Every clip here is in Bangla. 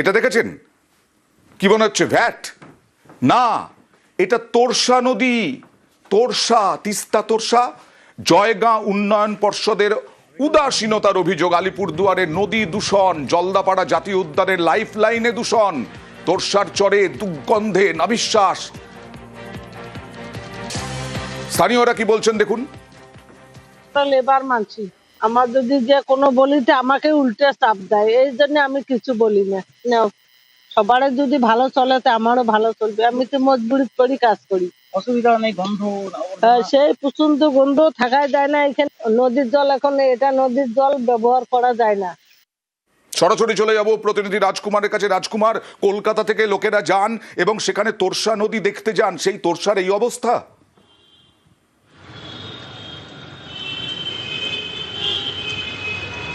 এটা দেখেছেন? কি মনে হচ্ছে? ভ্যাট? না, এটা তোরসা নদী। তোরসা, তিস্তা তোরসা, জয়গাঁ উন্নয়ন পর্ষদের উদাসীনতার অভিযোগ আলিপুরদুয়ারের নদী দূষণ, জলদাপাড়া জাতীয় উদ্যানের লাইফ লাইনে দূষণ, তোরসার চরে দুর্গন্ধে নাবিশ্বাস। স্থানীয়রা কি বলছেন দেখুন? লেবার মানছি। আমার যদি যে কোনো বলিতে আমাকে উল্টে চাপ দেয় এই জন্য আমি কিছু বলি না। নাও সবার যদি ভালো চলে তো আমারও ভালো চলবে। আমি তো মজবুরি করি কাজ করি। অসুবিধা নেই গন্ধ সেই প্রচণ্ড গন্ধ থাকাই যায় না এখানে। নদীর জল এখন এটা নদীর জল ব্যবহার করা যায় না। সরাসরি চলে যাব প্রতিনিধি রাজকুমারের কাছে। রাজকুমার কলকাতা থেকে লোকেরা যান এবং সেখানে তোরসা নদী দেখতে যান। সেই তোরসার এই অবস্থা?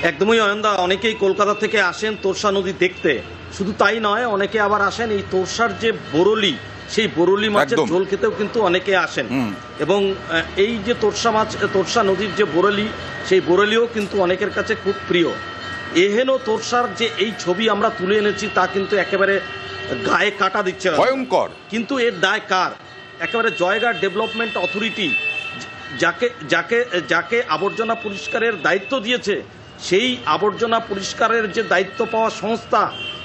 একদমই অয়ন্দা অনেকেই কলকাতা থেকে আসেন তোরসা নদী দেখতে। শুধু তাই নয় অনেকে আবার আসেন এই তোরসার যে বরলি সেই বরলি মাছের ঝোল খেতেও কিন্তু অনেকে আসেন। এবং এই যে তোরসা মাছ তোরসা নদীর যে বরলি সেই বরলিও কিন্তু অনেকের কাছে খুব প্রিয়। এহেন তোরসার যে এই ছবি আমরা তুলে এনেছি তা কিন্তু একেবারে গায়ে কাটা দিচ্ছে না। ভয়ঙ্কর। কিন্তু এর দায় কার? একেবারে জয়গাঁ ডেভেলপমেন্ট অথরিটি যাকে যাকে যাকে আবর্জনা পরিষ্কারের দায়িত্ব দিয়েছে সেই আবর্জনা পরিষ্কারের যে দায়িত্ব পাওয়া সংস্থা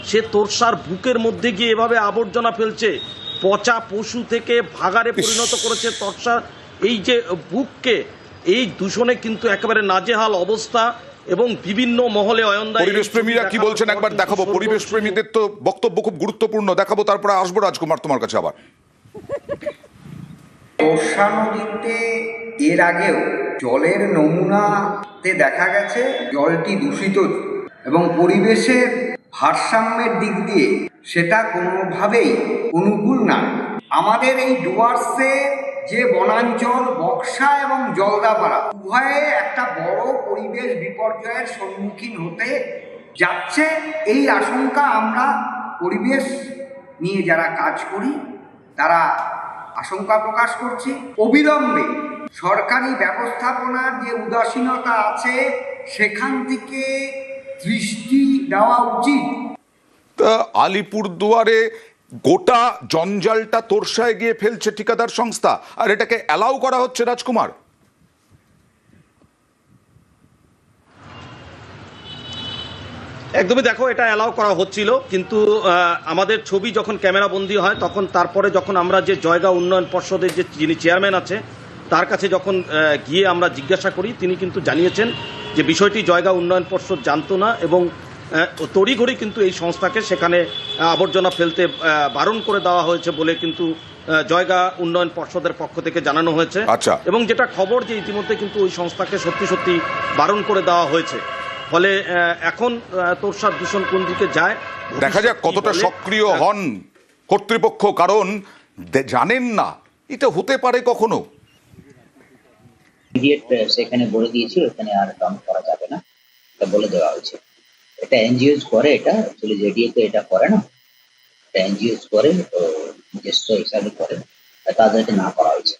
সে তোরসার বুকের মধ্যে গিয়ে এভাবে আবর্জনা ফেলছে। পচা পশু থেকে ভাগারে পরিণত করেছে তোরসার। এই যে বুককে এই দূষণে কিন্তু একেবারে নাজেহাল অবস্থা এবং বিভিন্ন মহলে অয়ন্দা পরিবেশ প্রেমীরা কি বলছেন? একবার দেখাবো। পরিবেশ প্রেমীদের তো বক্তব্য খুব গুরুত্বপূর্ণ। দেখাবো তারপরে আসব রাজকুমার তোমার কাছে আবার। তোর্ষা নদীতে এর আগেও জলের নমুনাতে দেখা গেছে জলটি দূষিত এবং পরিবেশের ভারসাম্যের দিক দিয়ে সেটা কোনোভাবেই অনুকূল না। আমাদের এই ডুয়ার্সে যে বনাঞ্চল, বক্সা এবং জলদাপাড়া উভয়ে একটা বড় পরিবেশ বিপর্যয়ের সম্মুখীন হতে যাচ্ছে, এই আশঙ্কা আমরা পরিবেশ নিয়ে যারা কাজ করি, তারা আশঙ্কা প্রকাশ করছি। অবিলম্বে সরকারি ব্যবস্থাপনার যে উদাসীনতা আছে সেখান থেকে দৃষ্টি দেওয়া উচিত। তা আলিপুরদুয়ারে গোটা জঞ্জালটা তোরসায় গিয়ে ফেলছে ঠিকাদার সংস্থা আর এটাকে অ্যালাউ করা হচ্ছে রাজকুমার? একদমই দেখো এটা অ্যালাউ করা হচ্ছিল কিন্তু আমাদের ছবি যখন ক্যামেরা বন্দি হয় তখন তারপরে যখন আমরা যে জয়গা উন্নয়ন পর্ষদের যে যিনি চেয়ারম্যান আছে তার কাছে যখন গিয়ে আমরা জিজ্ঞাসা করি তিনি কিন্তু জানিয়েছেন যে বিষয়টি জয়গা উন্নয়ন পর্ষদ জানতো না এবং তড়িঘড়ি কিন্তু এই সংস্থাকে সেখানে আবর্জনা ফেলতে বারণ করে দেওয়া হয়েছে বলে কিন্তু জয়গা উন্নয়ন পর্ষদের পক্ষ থেকে জানানো হয়েছে। আচ্ছা। এবং যেটা খবর যে ইতিমধ্যে কিন্তু ওই সংস্থাকে সত্যি সত্যি বারণ করে দেওয়া হয়েছে। ফলে এখন তোরসার দূষণ কোন দিকে যায় দেখা যাক কতটা সক্রিয় হন কর্তৃপক্ষ কারণ জানেন না। এটা হতে পারে কখনো? ইমিডিয়েট সেখানে বলে দিয়েছিল, এখানে আর কাউন্ট করা যাবে না। এটা বলে দেওয়া হয়েছে। এটা এনজিওস করে, এটা অ্যাকচুয়ালি জেডিএ তো এটা করে না। এটা এনজিওস করে, তো নিজস্ব হিসাবে করে তাদেরকে না করা হয়েছে।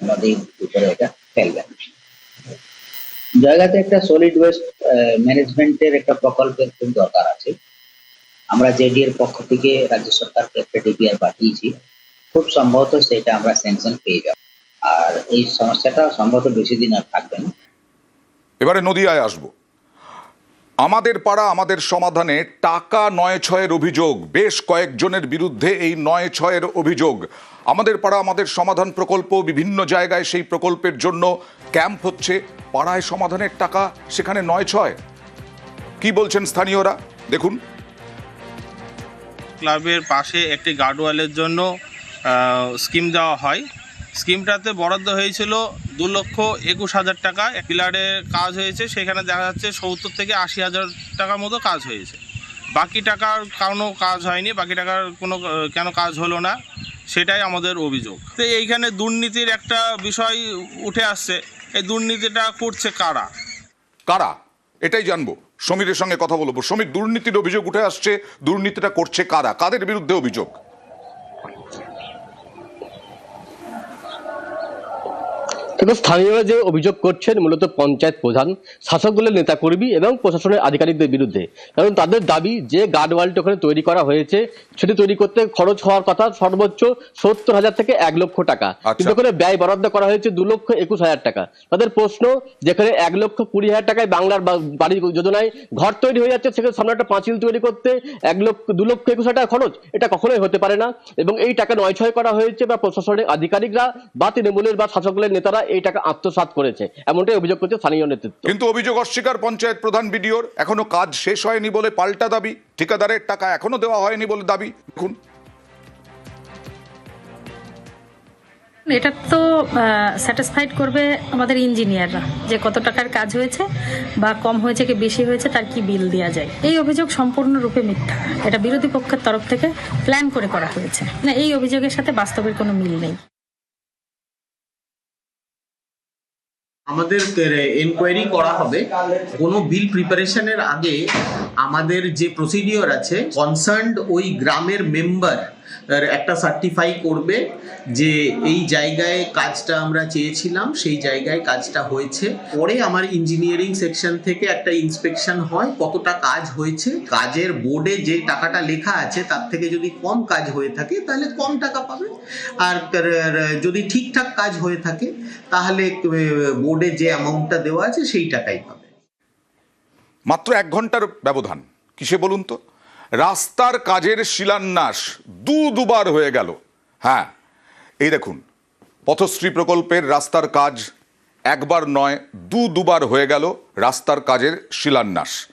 আমাদের উপরে এটা ফেলবে না। জায়গাতে একটা সলিড ওয়েস্ট ম্যানেজমেন্টের একটা প্রকল্পের খুব দরকার আছে। আমরা জেডি এর পক্ষ থেকে রাজ্য সরকারকে একটা ডিপিআর পাঠিয়েছি। খুব সম্ভবত সেটা আমরা স্যাংশন পেয়ে যাব। আর এই সমস্যাটা সম্ভবত বেশি দিন আর থাকবে না। এবারে নদিয়ায় আসব। আমাদের পাড়া আমাদের সমাধানে টাকা নয় ছয়ের অভিযোগ বেশ কয়েকজনের বিরুদ্ধে এই নয় ছয়ের অভিযোগ। আমাদের পাড়া আমাদের সমাধান প্রকল্প বিভিন্ন জায়গায় সেই প্রকল্পের জন্য ক্যাম্প হচ্ছে। পাড়ায় সমাধানের টাকা সেখানে নয় ছয়। কি বলছেন স্থানীয়রা? দেখুন। ক্লাবের পাশে একটি গার্ডওয়ালের জন্য স্কিম দেওয়া হয়। স্কিমটাতে বরাদ্দ হয়েছিল দু লক্ষ একুশ হাজার টাকা। পিলারের কাজ হয়েছে, সেখানে দেখা যাচ্ছে সত্তর থেকে আশি হাজার টাকার মতো কাজ হয়েছে। বাকি টাকার কোনো কাজ হয়নি, বাকি টাকার কোনো কেন কাজ হলো না, সেটাই আমাদের অভিযোগ। তো এইখানে দুর্নীতির একটা বিষয় উঠে আসছে, এই দুর্নীতিটা করছে কারা? কারা? এটাই জানব। সমীরের সঙ্গে কথা বলব। সমীর, দুর্নীতির অভিযোগ উঠে আসছে, দুর্নীতিটা করছে কারা? কাদের বিরুদ্ধে অভিযোগ? দেখো স্থানীয়রা যে অভিযোগ করছেন মূলত পঞ্চায়েত প্রধান শাসক দলের নেতাকর্মী এবং প্রশাসনের আধিকারিকদের বিরুদ্ধে। কারণ তাদের দাবি যে গার্ডওয়ালটি ওখানে তৈরি করা হয়েছে সেটি তৈরি করতে খরচ হওয়ার কথা সর্বোচ্চ সত্তর হাজার থেকে এক লক্ষ টাকা। আচ্ছা। কিন্তু ওখানে ব্যয় বরাদ্দ করা হয়েছে দু লক্ষ একুশ হাজার টাকা। তাদের প্রশ্ন যেখানে এক লক্ষ কুড়ি হাজার টাকায় বাংলার বাড়ি যোজনায় ঘর তৈরি হয়ে যাচ্ছে সেখানে সামনে একটা পাঁচিল তৈরি করতে এক লক্ষ দু লক্ষ একুশ হাজার টাকা খরচ। এটা কখনোই হতে পারে না। এবং এই টাকা নয় ছয় করা হয়েছে বা প্রশাসনিক আধিকারিকরা বা তৃণমূলের বা শাসক দলের নেতারা এই টাকা আত্মসাৎ করেছে। এমনটাই অভিযোগ করছে স্থানীয় নেতৃত্ব। কিন্তু অভিযোগ অস্বীকার পঞ্চায়েত প্রধান বিডিওর। এখনও কাজ শেষ হয়নি বলে পাল্টা দাবি। ঠিকাদারের টাকা এখনও দেওয়া হয়নি বলে দাবি। দেখুন। এটা তো স্যাটিসফাইড করবে আমাদের ইঞ্জিনিয়াররা যে কত টাকার কাজ হয়েছে বা কম হয়েছে কি বেশি হয়েছে তার কি বিল দেওয়া যায়। এই অভিযোগ সম্পূর্ণরূপে মিথ্যা। এটা বিরোধী পক্ষের তরফ থেকে প্ল্যান করে করা হয়েছে। না এই অভিযোগের সাথে বাস্তবের কোনো মিল নেই। আমাদের এনকোয়ারি করা হবে। কোনো বিল প্রিপারেশনের আগে আমাদের যে প্রসিডিওর আছে কনসার্নড ওই গ্রামের মেম্বার একটা সার্টিফাই করবে যে এই জায়গায় কাজটা আমরা চেয়েছিলাম, সেই জায়গায় কাজটা হয়েছে। পরে আমার ইঞ্জিনিয়ারিং সেকশন থেকে একটা ইন্সপেকশন হয়, কতটা কাজ হয়েছে। কাজের বোর্ডে যে টাকাটা লেখা আছে, তার থেকে যদি কম কাজ হয়ে থাকে, তাহলে কম টাকা পাবে। আর যদি ঠিকঠাক কাজ হয়ে থাকে, তাহলে বোর্ডে যে অ্যামাউন্টটা দেওয়া আছে, সেই টাকাই পাবে। মাত্র এক ঘণ্টার ব্যবধান, কিসে বলুন তো? রাস্তার কাজের শিলান্যাস দু দুবার হয়ে গেল। হ্যাঁ এই দেখুন, পথশ্রী প্রকল্পের রাস্তার কাজ একবার নয়, দু দুবার হয়ে গেল রাস্তার কাজের শিলান্যাস।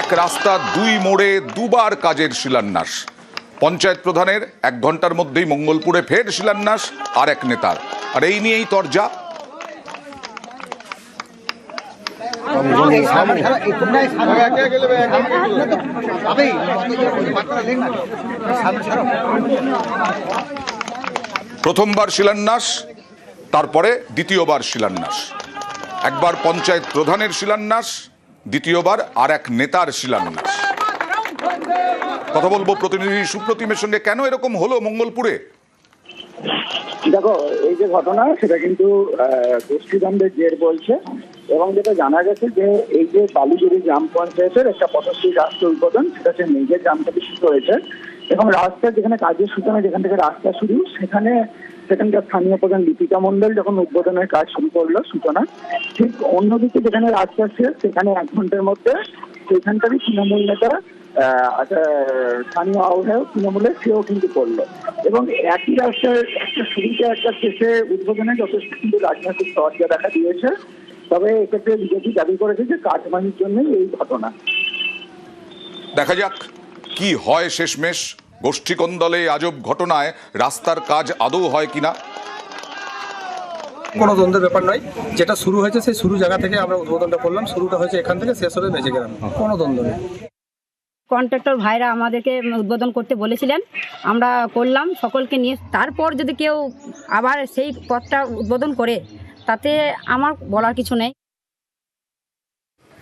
এক রাস্তা, দুই মোড়ে দুবার কাজের শিলান্যাস। পঞ্চায়েত প্রধানের এক ঘণ্টার মধ্যেই মঙ্গলপুরে ফের শিলান্যাস আর এক নেতার। আর এই নিয়েই তরজা প্রথমবার শিলান্যাস, তারপরে দ্বিতীয়বার শিলান্যাস। একবার পঞ্চায়েত প্রধানের শিলান্যাস, দ্বিতীয়বার আর এক নেতার শিলান্যাস। কথা বলব প্রতিনিধি সুপ্রতিমের সঙ্গে। কেন এরকম হলো মঙ্গলপুরে? দেখো, এই যে ঘটনা, সেটা কিন্তু গোষ্ঠীদ্বন্দ্বের জের বলছে। এবং যেটা জানা গেছে যে এই যে বালুজুরি গ্রাম পঞ্চায়েতের একটা পথশ্রী রাস্তা উদ্বোধন সেটা হচ্ছে নিজের গ্রাম থেকে শুরু হয়েছে। এবং রাস্তা যেখানে কাজের সূচনা যেখান থেকে রাস্তা শুরু সেখানে সেখানকার স্থানীয় প্রধান লিপিকা মন্ডল যখন উদ্বোধনের কাজ শুরু করল সূচনা ঠিক অন্যদিকে যেখানে রাস্তা শেষ সেখানে এক ঘণ্টার মধ্যে সেখানকারই তৃণমূল নেতা আহ, স্থানীয় আহ্বায়ক তৃণমূলের সেও কিন্তু করল। এবং একই রাস্তার একটা শুরুতে একটা শেষে উদ্বোধনে যথেষ্ট কিন্তু রাজনৈতিক চর্চা দেখা দিয়েছে। তবে এক্ষেত্রে বিজেপি দাবি করেছে যে কাজবানির জন্যই এই ঘটনা। দেখা যাক কি হয় শেষমেশ। গোষ্ঠী কোন্দলে আজব ঘটনায় রাস্তার কাজ আদৌ হয় কিনা? কোনো দ্বন্দ্বের ব্যাপার নয়। যেটা শুরু হয়েছে সেই শুরু জায়গা থেকে আমরা উদ্বোধনটা করলাম। শুরুটা হয়েছে এখান থেকে শেষ হবে বেঁচে গেলাম। কোনো দ্বন্দ্ব নেই কন্ট্রাক্টর ভাইরা আমাদেরকে উদ্বোধন করতে বলেছিলেন। আমরা করলাম সকলকে নিয়ে। তারপর যদি কেউ আবার সেই পথটা উদ্বোধন করে তাতে আমার বলার কিছু নেই।